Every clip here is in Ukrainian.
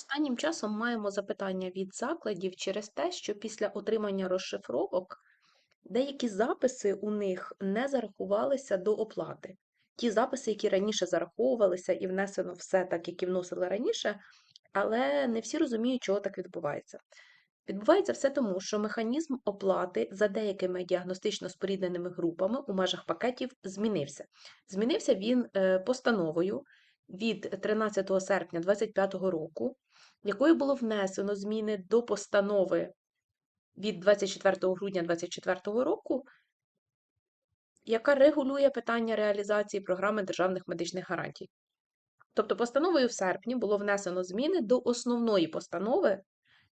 Останнім часом маємо запитання від закладів через те, що після отримання розшифровок деякі записи у них не зарахувалися до оплати. Ті записи, які раніше зараховувалися і внесено все так, як і вносили раніше, але не всі розуміють, чого так відбувається. Відбувається все тому, що механізм оплати за деякими діагностично спорідненими групами у межах пакетів змінився. Змінився він е, постановою від 13 серпня 2025 року, якою було внесено зміни до постанови від 24 грудня 2024 року, яка регулює питання реалізації програми державних медичних гарантій. Тобто, постановою в серпні було внесено зміни до основної постанови,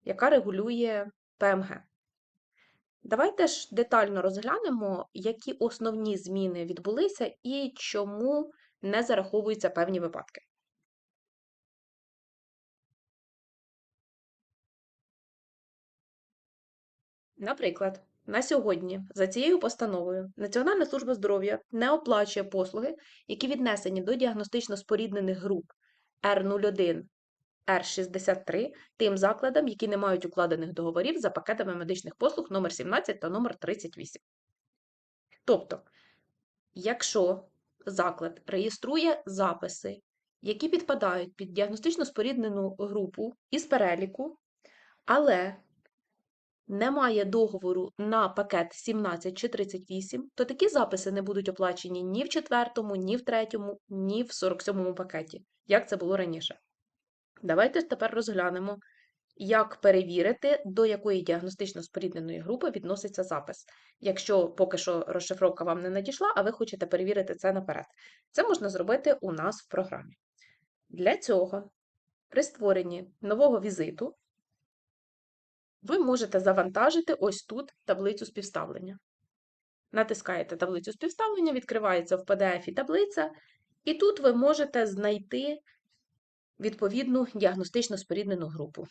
яка регулює ПМГ. Давайте ж детально розглянемо, які основні зміни відбулися і чому не зараховуються певні випадки. Наприклад, на сьогодні за цією постановою Національна служба здоров'я не оплачує послуги, які віднесені до діагностично споріднених груп R01, R63 тим закладам, які не мають укладених договорів за пакетами медичних послуг номер 17 та номер 38. Тобто, якщо заклад реєструє записи, які підпадають під діагностично споріднену групу із переліку, але немає договору на пакет 17 чи 38, то такі записи не будуть оплачені ні в четвертому, ні в третьому, ні в 47-му пакеті, як це було раніше. Давайте тепер розглянемо, як перевірити, до якої діагностично спорідненої групи відноситься запис, якщо поки що розшифровка вам не надійшла, а ви хочете перевірити це наперед. Це можна зробити у нас в програмі. Для цього при створенні нового візиту ви можете завантажити ось тут таблицю співставлення. Натискаєте таблицю співставлення, відкривається в PDF таблиця, і тут ви можете знайти відповідну діагностично споріднену групу.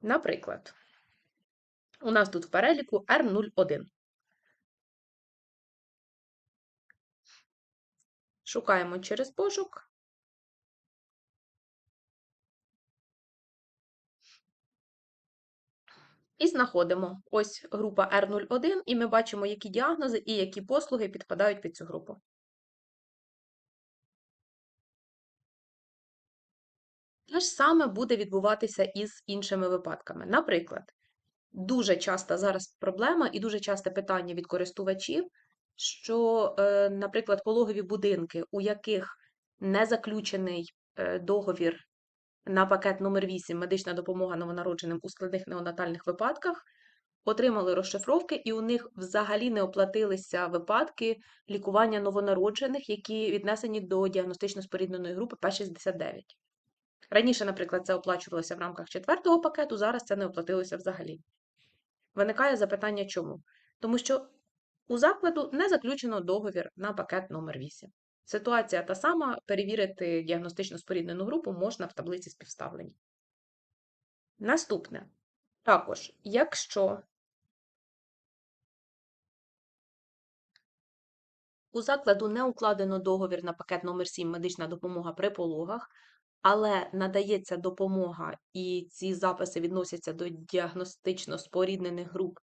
Наприклад, у нас тут в переліку R01. Шукаємо через пошук. І знаходимо ось група R01, і ми бачимо, які діагнози і які послуги підпадають під цю групу. Те ж саме буде відбуватися і з іншими випадками. Наприклад, дуже часто зараз проблема і дуже часте питання від користувачів, що, е, наприклад, пологові будинки, у яких не заключений е, договір на пакет номер 8 медична допомога новонародженим у складних неонатальних випадках, отримали розшифровки, і у них взагалі не оплатилися випадки лікування новонароджених, які віднесені до діагностично спорідненої групи П69. Раніше, наприклад, це оплачувалося в рамках четвертого пакету, зараз це не оплатилося взагалі. Виникає запитання чому? Тому що у закладу не заключено договір на пакет номер 8 Ситуація та сама, перевірити діагностично споріднену групу можна в таблиці співставлення. Наступне. Також, якщо у закладу не укладено договір на пакет номер 7 медична допомога при пологах, але надається допомога, і ці записи відносяться до діагностично споріднених груп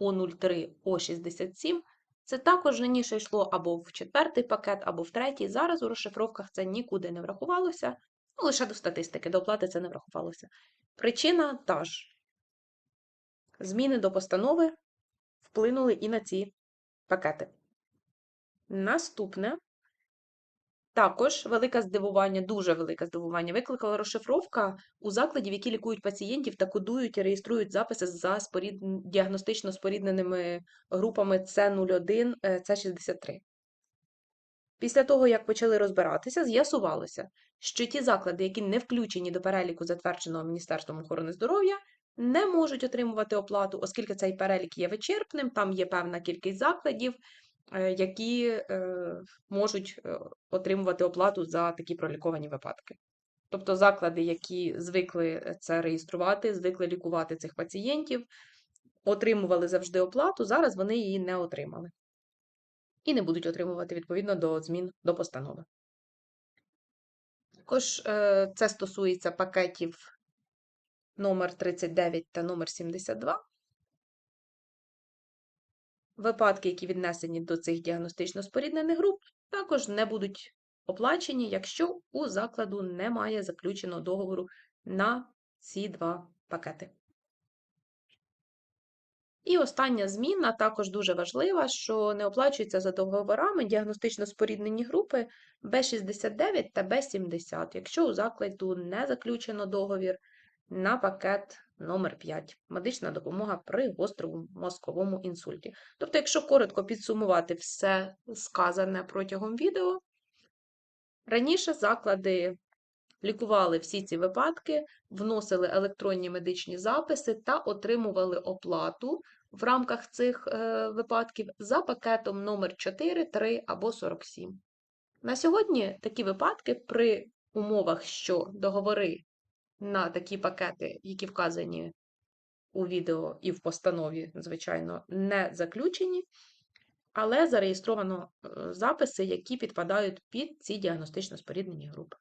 О03, О67, це також раніше йшло або в четвертий пакет, або в третій. Зараз у розшифровках це нікуди не врахувалося, ну, лише до статистики, до оплати це не врахувалося. Причина та ж. Зміни до постанови вплинули і на ці пакети. Наступне також велике здивування, дуже велике здивування, викликала розшифровка у закладів, які лікують пацієнтів та кодують і реєструють записи за спорід... діагностично спорідненими групами С01, С63. Після того, як почали розбиратися, з'ясувалося, що ті заклади, які не включені до переліку, затвердженого Міністерством охорони здоров'я, не можуть отримувати оплату, оскільки цей перелік є вичерпним, там є певна кількість закладів, Е, які е, можуть е, отримувати оплату за такі проліковані випадки. Тобто заклади, які звикли це реєструвати, звикли лікувати цих пацієнтів, отримували завжди оплату, зараз вони її не отримали. І не будуть отримувати відповідно до змін до постанови. Також це стосується пакетів номер 39 та номер 72. Випадки, які віднесені до цих діагностично споріднених груп, також не будуть оплачені, якщо у закладу немає заключеного договору на ці два пакети. І остання зміна також дуже важлива, що не оплачується за договорами діагностично споріднені групи B69 та B70, якщо у закладу не заключено договір на пакет номер 5 медична допомога при гострому мозковому інсульті. Тобто, якщо коротко підсумувати все сказане протягом відео, раніше заклади лікували всі ці випадки, вносили електронні медичні записи та отримували оплату в рамках цих е, випадків за пакетом номер 4, 3 або 47. На сьогодні такі випадки при умовах, що договори на такі пакети, які вказані у відео і в постанові, звичайно, не заключені, але зареєстровано е, записи, які підпадають під ці діагностично споріднені групи.